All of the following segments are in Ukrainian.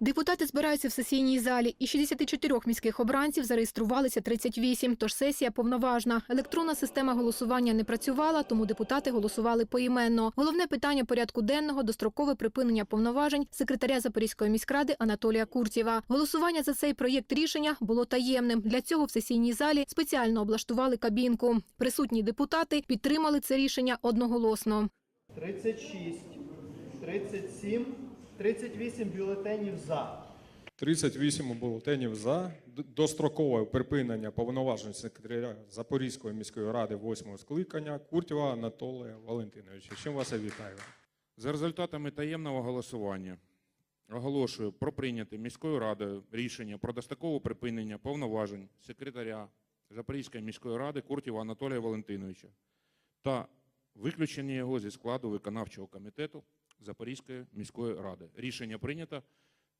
Депутати збираються в сесійній залі. Із 64 міських обранців зареєструвалися 38, тож сесія повноважна. Електронна система голосування не працювала, тому депутати голосували поіменно. Головне питання порядку денного – дострокове припинення повноважень секретаря Запорізької міськради Анатолія Куртєва. Голосування за цей проєкт рішення було таємним. Для цього в сесійній залі спеціально облаштували кабінку. Присутні депутати підтримали це рішення одноголосно. 36, 37, 38 бюлетенів за. 38 бюлетенів за дострокове припинення повноважень секретаря Запорізької міської ради 8 скликання Куртєва Анатолія Валентиновича. Чим вас я вітаю? За результатами таємного голосування оголошую про прийняте міською радою рішення про дострокове припинення повноважень секретаря Запорізької міської ради Куртєва Анатолія Валентиновича та виключення його зі складу виконавчого комітету Запорізької міської ради. Рішення прийнято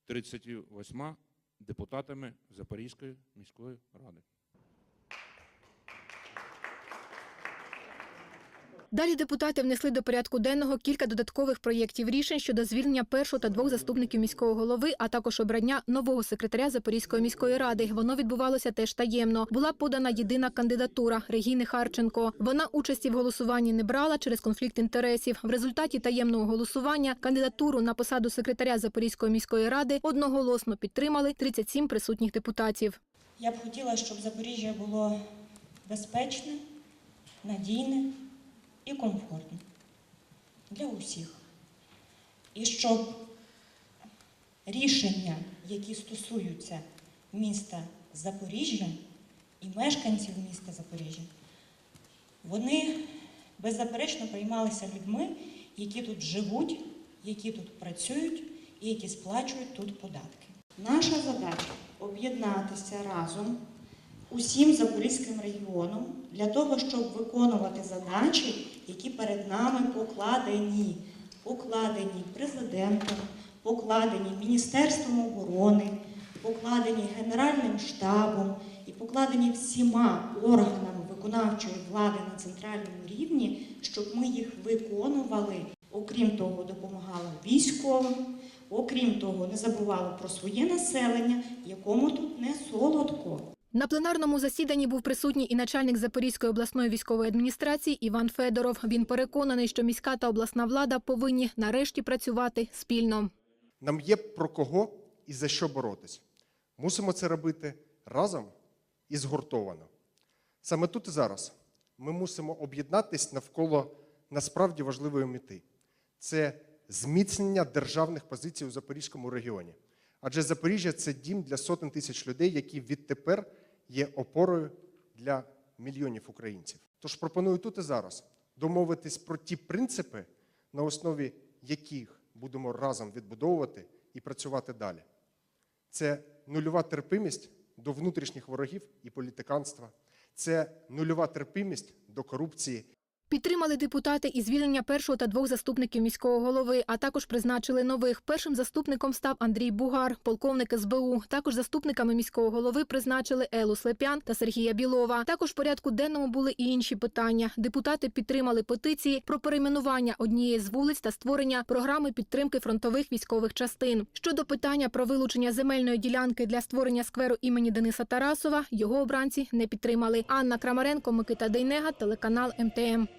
38 депутатами Запорізької міської ради. Далі депутати внесли до порядку денного кілька додаткових проєктів рішень щодо звільнення першого та двох заступників міського голови, а також обрання нового секретаря Запорізької міської ради. Воно відбувалося теж таємно. Була подана єдина кандидатура Регіни Харченко. Вона участі в голосуванні не брала через конфлікт інтересів. В результаті таємного голосування кандидатуру на посаду секретаря Запорізької міської ради одноголосно підтримали 37 присутніх депутатів. Я б хотіла, щоб Запоріжжя було безпечне, надійне і комфортне для усіх. І щоб рішення, які стосуються міста Запоріжжя і мешканців міста Запоріжжя, вони беззаперечно приймалися людьми, які тут живуть, які тут працюють і які сплачують тут податки. Наша задача об'єднатися разом усім Запорізьким регіоном для того, щоб виконувати задачі, які перед нами покладені, покладені президентом, покладені Міністерством оборони, покладені Генеральним штабом і покладені всіма органами виконавчої влади на центральному рівні, щоб ми їх виконували. Окрім того, допомагали військовим, окрім того, не забували про своє населення, якому тут не солодко. На пленарному засіданні був присутній і начальник Запорізької обласної військової адміністрації Іван Федоров. Він переконаний, що міська та обласна влада повинні нарешті працювати спільно. Нам є про кого і за що боротись. Мусимо це робити разом і згуртовано. Саме тут і зараз ми мусимо об'єднатись навколо насправді важливої мети це зміцнення державних позицій у Запорізькому регіоні. Адже Запоріжжя це дім для сотень тисяч людей, які відтепер є опорою для мільйонів українців. Тож пропоную тут і зараз домовитись про ті принципи, на основі яких будемо разом відбудовувати і працювати далі. Це нульова терпимість до внутрішніх ворогів і політиканства, це нульова терпимість до корупції Підтримали депутати і звільнення першого та двох заступників міського голови, а також призначили нових. Першим заступником став Андрій Бугар, полковник СБУ. Також заступниками міського голови призначили Елу Слепян та Сергія Білова. Також в порядку денному були і інші питання. Депутати підтримали петиції про перейменування однієї з вулиць та створення програми підтримки фронтових військових частин. Щодо питання про вилучення земельної ділянки для створення скверу імені Дениса Тарасова, його обранці не підтримали. Анна Крамаренко, Микита Дейнега, телеканал МТМ.